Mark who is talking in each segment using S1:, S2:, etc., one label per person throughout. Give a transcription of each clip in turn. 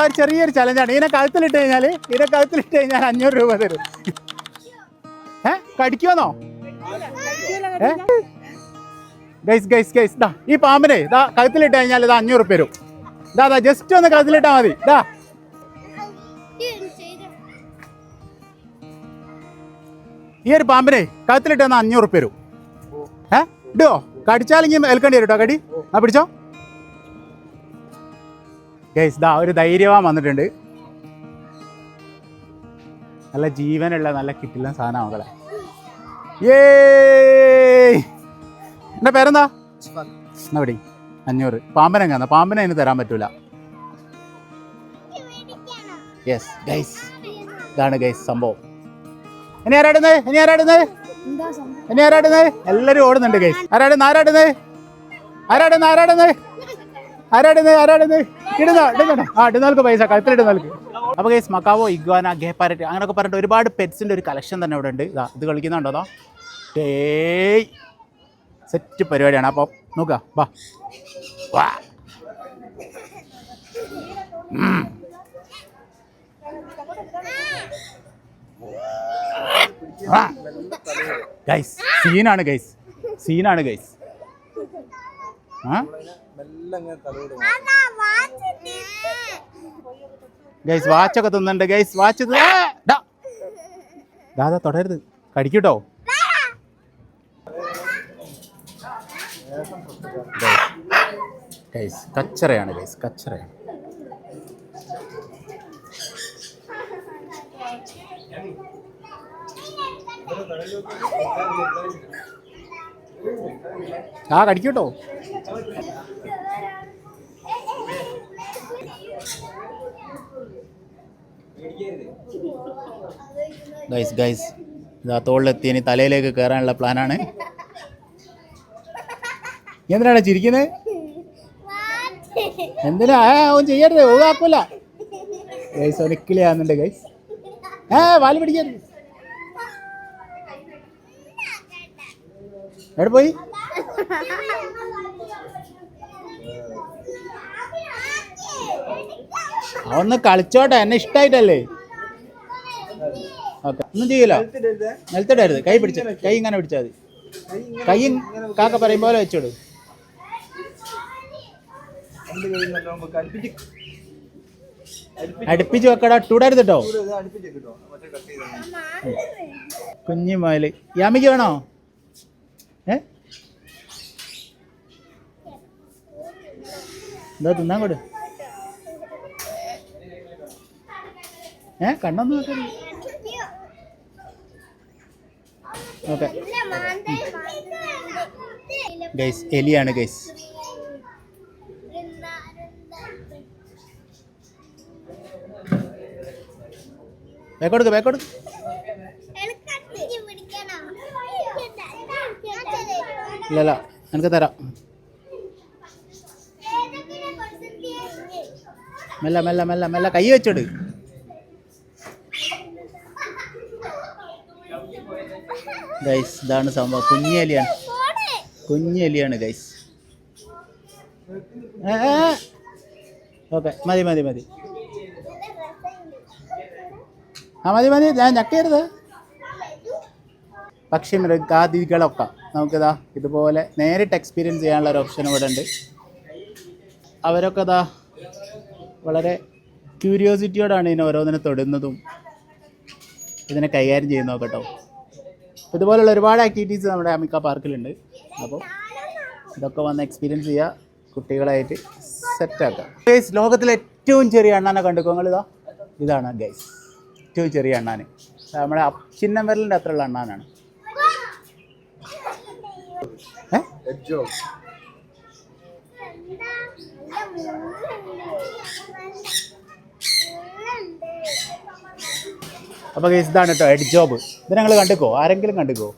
S1: അതൊരു ചെറിയൊരു ചലഞ്ചാണ് ഇതിനെ കഴുത്തിലിട്ട് കഴിഞ്ഞാൽ ഇതിനെ കഴുത്തിലിട്ട് കഴിഞ്ഞാൽ അഞ്ഞൂറ് രൂപ തരും. ഏ? കടിക്കുമെന്നോ ഗൈസ് ഗൈസ് ഗൈസ് ദാ ഈ പാമ്പിനെ ഇതാ കഴുത്തിലിട്ട് കഴിഞ്ഞാൽ ഇതാ അഞ്ഞൂറ് രൂപ വരും ഇതാ അതാ ജസ്റ്റ് ഒന്ന് കഴുത്തിലിട്ടാൽ മതി. ഇതാ ഈ ഒരു പാമ്പിനെ കഴുത്തിലിട്ട് തന്നാൽ അഞ്ഞൂറ് രൂപ വരും ഏ? ഇടുവോ? കടിച്ചാലെങ്കിൽ ഏൽക്കേണ്ടി വരും കേട്ടോ കടി. ആ പിടിച്ചോ. ഗൈസ് ദാ ഒരു ധൈര്യവാൻ വന്നിട്ടുണ്ട് നല്ല ജീവനുള്ള നല്ല കിട്ടില്ല സാധനം മകളെ എന്റെ പേരെന്താ എന്നാ പിടി അഞ്ഞൂറ് പാമ്പനെങ്ങാന്ന പാമ്പനെ അതിന് തരാൻ പറ്റൂല യെസ് ഗൈസ് ഇതാണ് ഗൈസ് സംഭവം ഇനി ആരാടുന്നത് ഇനി ആരാടുന്നത് ഇനി ആരാടുന്നത് എല്ലാരും ഓടുന്നുണ്ട് ഗൈസ് ആരാടുന്ന ആരാടുന്നത് ആരാടുന്ന ആരാടുന്നത് ആരാടുന്നത് ആരാടുന്നത് ഇടുന്നോ ആ പൈസ കഴുത്തിലിടുന്നവർക്ക് അപ്പോൾ ഗൈസ് മക്കാവോ ഇഗ്വാന ഗേപ്പാരറ്റ് അങ്ങനെയൊക്കെ പറഞ്ഞിട്ട് ഒരുപാട് പെറ്റ്സിന്റെ ഒരു കളക്ഷൻ തന്നെ ഇവിടെ ഉണ്ട്. ഇതാ ഇത് കളിക്കുന്നുണ്ടോ അതോ? ടേയ് സെറ്റ് പരിപാടിയാണ്. അപ്പോൾ നോക്കുക. വാ. വാ. ഗൈസ് സീനാണ് ഗൈസ് സീനാണ് ഗൈസ് ആ? ഗൈസ് വാച്ചൊക്കെ തിന്നുന്നുണ്ട്. ഗൈസ് വാച്ച് ദാദാ തുടരുത്. കടിക്കൂട്ടോ. ഗൈസ് കച്ചറയാണ് ഗൈസ് കച്ചറയാണ്. ആ കടിക്കൂട്ടോ. ഗൈസ് ഗൈസ് ഇതാ തോളിലെത്തി. ഇനി തലയിലേക്ക് കയറാനുള്ള പ്ലാനാണ്. എന്തിനാണ് ചിരിക്കുന്നത് എന്തിനാ? ചെയ്യരുത്. ഒതാക്കൂല ഗൈസ് ഒരിക്കലാകുന്നുണ്ട് ഗൈസ് ഏ വാൽ പിടിക്കരുത് എവിടെ പോയി? അവന്ന് കളിച്ചോട്ടെ എന്നെ ഇഷ്ടായിട്ടല്ലേ? ഓക്കെ ഒന്നും ചെയ്യൂല. നിലത്തിടരുത് കൈ പിടിച്ച. കൈ ഇങ്ങനെ പിടിച്ചാൽ മതി. കൈ കാക്ക പറയും പോലെ വെച്ചോളൂ. അടുപ്പിച്ച്. വെക്കടാ. ടൂടരുത് കേട്ടോ കുഞ്ഞു മുയൽ. യാമിക്ക് വേണോ? ഏ? എന്താ തിന്നാൻ കൊടു. ഏ കണ്ണൊന്നും നോക്കരുത് ഓക്കെ ഗൈസ് എലിയാണ് ഗൈസ് ബാക്കോടുക്ക് ബാക്കോടുക്ക് ഇല്ലല്ല എനിക്ക് തരാം. മെല്ല മെല്ല മെല്ല മെല്ല കൈ വെച്ചോട്. ഗൈസ് ഇതാണ് സംഭവം. കുഞ്ഞലിയാണ് കുഞ്ഞലിയാണ് ഗൈസ് ഓക്കെ മതി മതി മതി. ആ മതി മതി. ഞാൻ ഞക്കരുത് പക്ഷി മൃഗാദികളൊക്കെ നമുക്കിതാ ഇതുപോലെ നേരിട്ട് എക്സ്പീരിയൻസ് ചെയ്യാനുള്ള ഒരു ഓപ്ഷൻ ഇവിടെ ഉണ്ട്. അവരൊക്കെ ഇതാ വളരെ ക്യൂരിയോസിറ്റിയോടാണ് ഇതിനെ ഓരോന്നിനെ തൊടുന്നതും ഇതിനെ കൈകാര്യം ചെയ്യുന്നതൊക്കെ കേട്ടോ. ഇതുപോലുള്ള ഒരുപാട് ആക്ടിവിറ്റീസ് നമ്മുടെ അമിക്ക പാർക്കിലുണ്ട് അപ്പോൾ ഇതൊക്കെ വന്ന് എക്സ്പീരിയൻസ് ചെയ്യുക കുട്ടികളായിട്ട് സെറ്റാക്കുക ഗൈസ് ലോകത്തിലെ ഏറ്റവും ചെറിയ അണ്ണാനെ കണ്ടുക്കോ നിങ്ങൾ ഇതാ ഇതാണ് ഗൈസ് ഏറ്റവും ചെറിയ അണ്ണാൻ നമ്മുടെ ചിന്നം വിരലിന്റെ അത്രയുള്ള അണ്ണാനാണ്. ഏ? അപ്പോൾ ഗൈസ് ഇതാണ് കേട്ടോ എഡ് ജോബ് ഇത് ഞങ്ങൾ കണ്ടുക്കോ? ആരെങ്കിലും കണ്ടുക്കോ?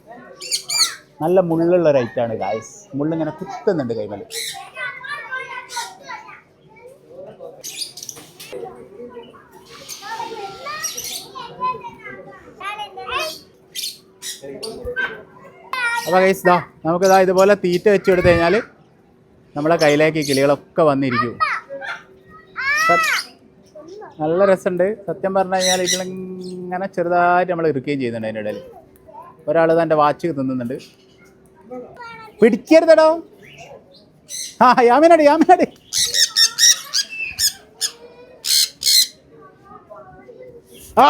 S1: നല്ല മുള്ളുള്ള ഒരു ഐറ്റാണ് ഗായ്സ് മുള്ളിങ്ങനെ കുത്തുന്നുണ്ട് കൈമൽ അപ്പോൾ ഗൈസ് ഇതാ നമുക്കിതാ ഇതുപോലെ തീറ്റ വെച്ച് കൊടുത്തു കഴിഞ്ഞാൽ നമ്മളെ കയ്യിലേക്ക് കിളികളൊക്കെ വന്നിരിക്കും.
S2: നല്ല രസമുണ്ട്. സത്യം പറഞ്ഞു കഴിഞ്ഞാൽ ഇതിലിങ്ങനെ ചെറുതായിട്ട് നമ്മൾ ഇറുക്കുകയും ചെയ്യുന്നുണ്ട് അതിന്റെ ഇടയിൽ. ഒരാൾ തന്റെ വാച്ച് തിന്നുന്നുണ്ട്. പിടിക്കരുതടോ. ആ യാമിനടി യാമിനടി. ആ.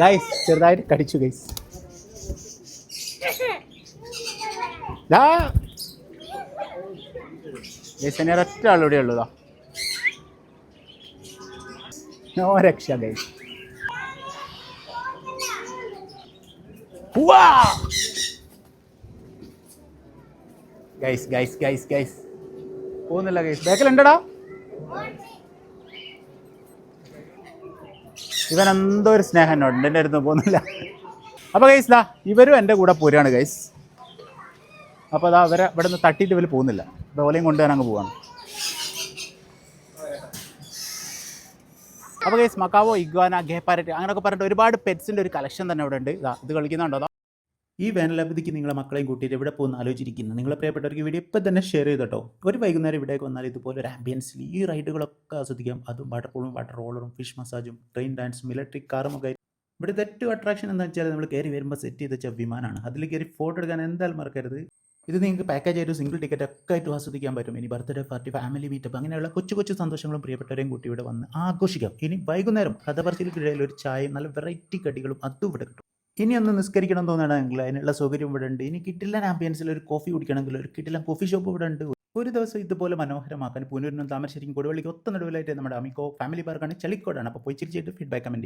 S2: ഗൈസ് ചെറുതായിട്ട് കടിച്ചു ഗൈസ് ഗൈസ് ഇനി ആളിവിടെ ഉള്ളതാ നോ രക്ഷ guys guys guys guys guys പോകുന്നില്ല ഗൈസ് ബേക്കലുണ്ടടാ. ഇവൻ എന്തോ ഒരു സ്നേഹം എന്നോട് എന്റെ അടുത്ത് പോകുന്നില്ല. അപ്പോൾ ഗൈസ് ദാ ഇവരും എന്റെ കൂടെ പോരാണ് ഗൈസ് അപ്പോൾ അതാ അവരെ ഇവിടെ നിന്ന് തട്ടിയിട്ട് ഇവർ പോകുന്നില്ല. ഡോലയും കൊണ്ടുവരാൻ അങ്ങ് പോവാണ്. അപ്പോൾ ഗൈസ് മക്കാവോ ഇഗ്വാന ഗേപ്പാരറ്റ് അങ്ങനെയൊക്കെ പറഞ്ഞിട്ട് ഒരുപാട് പെറ്റ്സിന്റെ ഒരു കളക്ഷൻ തന്നെ ഇവിടെ ഉണ്ട്. ഇതാ ഇത് കളിക്കുന്നുണ്ടോ? ഈ വേനലവധിക്ക് നിങ്ങളെ മക്കളെയും കൂട്ടിയിട്ട് എവിടെ പോകുന്ന ആലോചിച്ചിരിക്കുന്നു. നിങ്ങളെ പ്രിയപ്പെട്ടവർക്ക് വീഡിയോ ഇപ്പം തന്നെ ഷെയർ ചെയ്തോട്ടോ. ഒരു വൈകുന്നേരം ഇവിടേക്ക് വന്നാൽ ഇതുപോലെ ഒരു ആംബിയൻസിൽ ഈ റൈഡുകളൊക്കെ ആസ്വദിക്കാം. അതും വാട്ടർ പൂളും വാട്ടർ റോളറും ഫിഷ് മസാജും ട്രെയിൻ ഡാൻസും ഇലക്ട്രിക് കാറും ഒക്കെ ഇവിടുത്തെ ഏറ്റവും അട്രാക്ഷൻ എന്താ വെച്ചാൽ നമ്മൾ കയറി വരുമ്പോൾ സെറ്റ് ചെയ്ത് വിമാനമാണ് അതിൽ കയറി ഫോട്ടോ എടുക്കാൻ എന്തായാലും മറക്കരുത്. ഇത് നിങ്ങൾക്ക് പാക്കേജ് ആയിട്ട് സിംഗിൾ ടിക്കറ്റ് ഒക്കെ ആയിട്ട് ആസ്വദിക്കാൻ പറ്റും. ഇനി ബർത്ത്ഡേ പാർട്ടി ഫാമിലി മീറ്റപ്പ് അങ്ങനെയുള്ള കൊച്ചു കൊച്ചു സന്തോഷങ്ങളും പ്രിയപ്പെട്ടവരെയും കൂട്ടി ഇവിടെ വന്ന് ആഘോഷിക്കാം. ഇനി വൈകുന്നേരം കഥ പറച്ചിൽക്കിടയിൽ ഒരു ചായയും നല്ല വെറൈറ്റി കടികളും അതും ഇവിടെ കിട്ടും. ഇനി ഒന്ന് നിസ്കരിക്കണം തോന്നുകയാണെങ്കിൽ അതിനുള്ള സൗകര്യം ഇവിടെ ഉണ്ട്. ഇനി കിട്ടില്ല ആംബിയൻസിൽ ഒരു കോഫി കുടിക്കണമെങ്കിൽ ഒരു കിട്ടില്ല കോഫി ഷോപ്പ് ഇവിടെ ഉണ്ട്. ഒരു ദിവസം ഇതുപോലെ മനോഹരമാക്കാൻ പൂനൂരിനും താമരശ്ശേരിക്കും കൊടുവള്ളിക്ക് ഒത്ത നടുവിലായിട്ട് നമ്മുടെ അമിക്കോ ഫാമിലി പാർക്കാണ് ചളിക്കോടാണ്. അപ്പോൾ പോയി ചിരിച്ചിട്ട് ഫീഡ്ബാക്ക് കമന്റ്